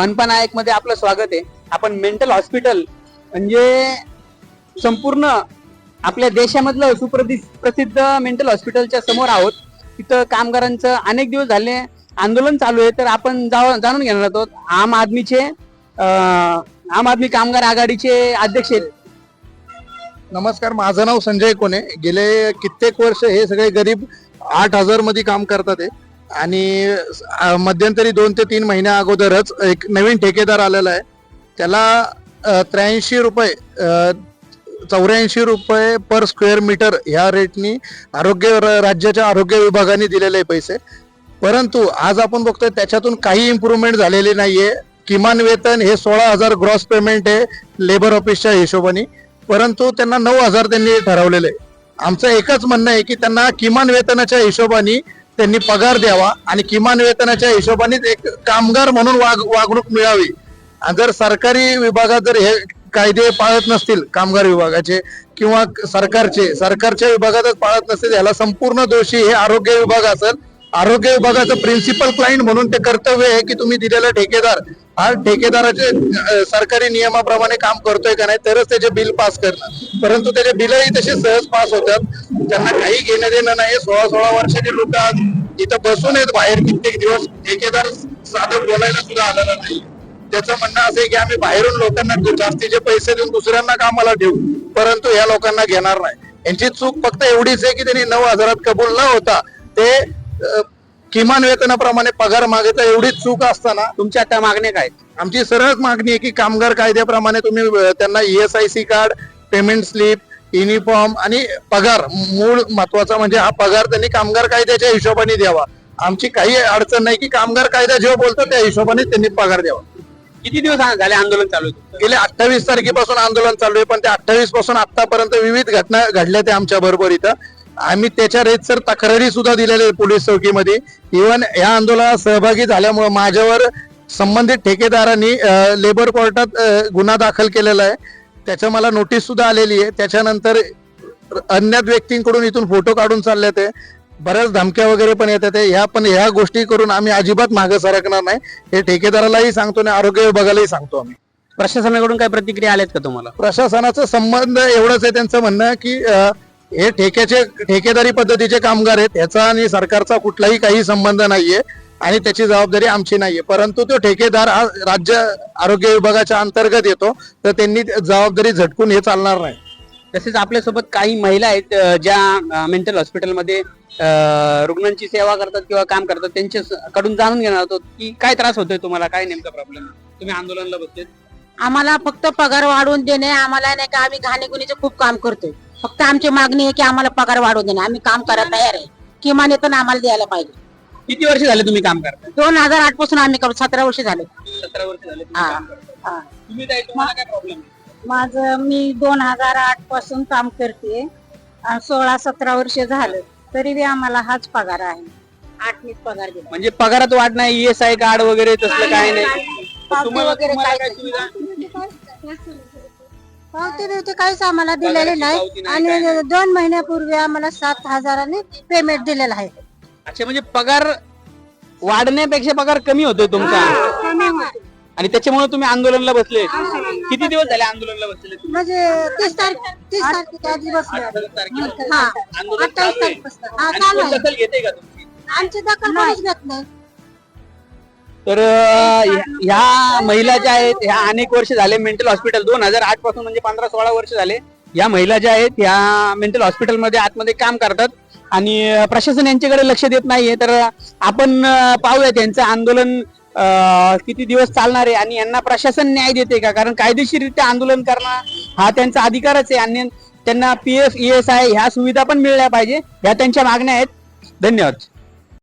मनपा नायकमध्ये आपलं स्वागत आहे. आपण मेंटल हॉस्पिटल म्हणजे संपूर्ण आपल्या देशामधलं सुप्रसिद्ध प्रसिद्ध मेंटल हॉस्पिटलच्या समोर आहोत. तिथं कामगारांचं अनेक दिवस झाले आंदोलन चालू आहे. तर आपण जाणून घेणार आहोत. आम आदमीचे आम आदमी कामगार आघाडीचे अध्यक्ष आहेत. नमस्कार माझं नाव संजय कोणे गेले कित्येक वर्ष हे सगळे गरीब आठ हजारमध्ये काम करतात आहे आणि मध्यंतरी दोन ते तीन महिन्या अगोदरच एक नवीन ठेकेदार आलेला आहे. त्याला त्र्याऐंशी रुपये चौऱ्याऐंशी रुपये पर स्क्वेअर मीटर ह्या रेटनी आरोग्य र- राज्याच्या आरोग्य विभागाने दिलेले पैसे. परंतु आज आपण बघतोय त्याच्यातून काही इम्प्रूव्हमेंट झालेली नाहीये. किमान वेतन हे सोळा हजार ग्रॉस पेमेंट आहे लेबर ऑफिसच्या हिशोबाने. परंतु त्यांना नऊ हजार त्यांनी ठरवलेले. आहे. आमचं एकच म्हणणं आहे की त्यांना किमान वेतनाच्या हिशोबाने त्यांनी पगार द्यावा आणि किमान वेतनाच्या हिशोबाने एक कामगार म्हणून वाग वागणूक मिळावी. जर सरकारी विभागात जर हे कायदे पाळत नसतील कामगार विभागाचे किंवा सरकारचे सरकारच्या विभागातच पाळत नसतील याला संपूर्ण दोषी हे आरोग्य विभाग असेल आरोग्य विभागाचं प्रिन्सिपल क्लाइंट म्हणून ते कर्तव्य आहे की तुम्ही दिलेला ठेकेदार हा ठेकेदाराचे सरकारी नियमाप्रमाणे काम करतोय का नाही तरच त्याचे बिल पास करणं परंतु त्याचे बिलही तसे सहज पास होतात. त्यांना काही घेणं देणं नाही सोळा सोळा वर्षाचे लोक आज इथं बसून आहेत बाहेर. कित्येक दिवस ठेकेदार साधं बोलायला सुद्धा आलेला नाही. त्याचं म्हणणं असं आहे की आम्ही बाहेरून लोकांना जास्तीचे पैसे देऊन दुसऱ्यांना कामाला ठेवू परंतु या लोकांना घेणार नाही. यांची चूक फक्त एवढीच आहे की त्यांनी नऊ हजारात कबूल न होता ते किमान वेतनाप्रमाणे पगार मागितला एवढीच चूक असताना तुमच्या आता मागण्या काय? आमची सरळ मागणी आहे की कामगार कायद्याप्रमाणे तुम्ही त्यांना ESIC card payment slip uniform आणि पगार मूळ महत्त्वाचा म्हणजे हा पगार त्यांनी कामगार कायद्याच्या हिशोबाने द्यावा आमची काही अडचण नाही की कामगार कायदा जेव्हा बोलतो त्या हिशोबाने त्यांनी पगार द्यावा किती दिवस झाले आंदोलन चालू आहे? गेले अठ्ठावीस तारखेपासून आंदोलन चालू आहे पण त्या अठ्ठावीसपासून आतापर्यंत विविध घटना घडल्या त्या आमच्या बरोबर इथं आम्ही त्याच्या रेतसर तक्रारी सुद्धा दिलेल्या पोलीस चौकीमध्ये. इव्हन या आंदोलनात सहभागी झाल्यामुळे माझ्यावर संबंधित ठेकेदारांनी लेबर कोर्टात गुन्हा दाखल केलेला आहे. त्याच्या मला नोटीस सुद्धा आलेली आहे. त्याच्यानंतर अज्ञात व्यक्तींकडून इथून फोटो काढून चालले ते बऱ्याच धमक्या वगैरे पण येतात. ह्या पण ह्या गोष्टी करून आम्ही अजिबात मागे सरकणार नाही. हे ठेकेदारालाही सांगतो आणि आरोग्य विभागालाही सांगतो आम्ही. प्रशासनाकडून काय प्रतिक्रिया आल्यात का तुम्हाला? प्रशासनाचा संबंध एवढंच आहे त्यांचं म्हणणं की हे ठेक्याचे ठेकेदारी पद्धतीचे कामगार आहेत. याचा आणि सरकारचा कुठलाही काही संबंध नाहीये आणि त्याची जबाबदारी आमची नाहीये. परंतु तो ठेकेदार हा राज्य आरोग्य विभागाच्या अंतर्गत येतो तर त्यांनी जबाबदारी झटकून हे चालणार नाही. तसेच आपल्यासोबत काही महिला आहेत ज्या मेंटल हॉस्पिटलमध्ये रुग्णांची सेवा करतात किंवा काम करतात त्यांच्या स- कडून जाणून घेणार होतो की काय त्रास होतोय तुम्हाला काय नेमका प्रॉब्लेम तुम्ही आंदोलनाला बसलेत. आम्हाला फक्त पगार वाढवून देणे आम्हाला नाही का आम्ही घाणेगुणीचं खूप काम करतोय. फक्त आमची मागणी आहे की आम्हाला पगार वाढवून देणे. आम्ही काम करायला तयार आहे. किमान येतं आम्हाला द्यायला पाहिजे. किती वर्ष झाले तुम्ही काम करताय? दोन हजार आठपासून आम्ही करतो सतरा वर्ष झाले. सतरा वर्ष झाले तुम्ही हा. काम करताय. हा. तुम्ही काय तुम्हाला काय प्रॉब्लेम माझं मी दोन हजार आठपासून काम करते. सोळा सतरा वर्ष झालं. तरी बी आम्हाला हाच पगार आहे. आठनीच पगार दिला. म्हणजे पगारात वाढ नाही ईएसआय कार्ड वगैरे तसलं काय नाही. तुम्हाला काय सुविधा? पावती बिवती काहीच आम्हाला दिलेली नाही. आणि दोन महिन्यापूर्वी आम्हाला सात हजाराने पेमेंट दिलेलं आहे. अच्छा म्हणजे पगार वाढण्यापेक्षा पगार कमी होतोय तुमचा. कमी होते. आणि त्याच्यामुळे तुम्ही आंदोलनाला बसले. किती दिवस झाले आंदोलनाला तुम्ही? म्हणजे तीस तारीख तीस तारखेच्या आधी बसलो. अठ्ठावीस तारखेला. हा आंदोलन अठ्ठावीस चालू आहे. तारखेपासून. हा आणि चालू कोण आहे. दखल घेते का तुमची? आमची दखल कोणीच घेत नाही. तर ह्या महिला ज्या आहेत ह्या अनेक वर्ष झाले मेंटल हॉस्पिटल दोन हजार आठपासून म्हणजे पंधरा सोळा वर्ष झाले. या महिला ज्या आहेत ह्या मेंटल हॉस्पिटलमध्ये आतमध्ये काम करतात. आणि प्रशासन यांच्याकडे लक्ष देत नाहीये. तर आपण अं, पाहूयात यांचं आंदोलन किती दिवस चालणार आहे आणि यांना प्रशासन न्याय देते का? कारण कायदेशीररित्या आंदोलन करणं हा त्यांचा अधिकारच आहे. आणि त्यांना P F E S I ह्या सुविधा पण मिळल्या पाहिजे. ह्या त्यांच्या मागण्या आहेत. धन्यवाद.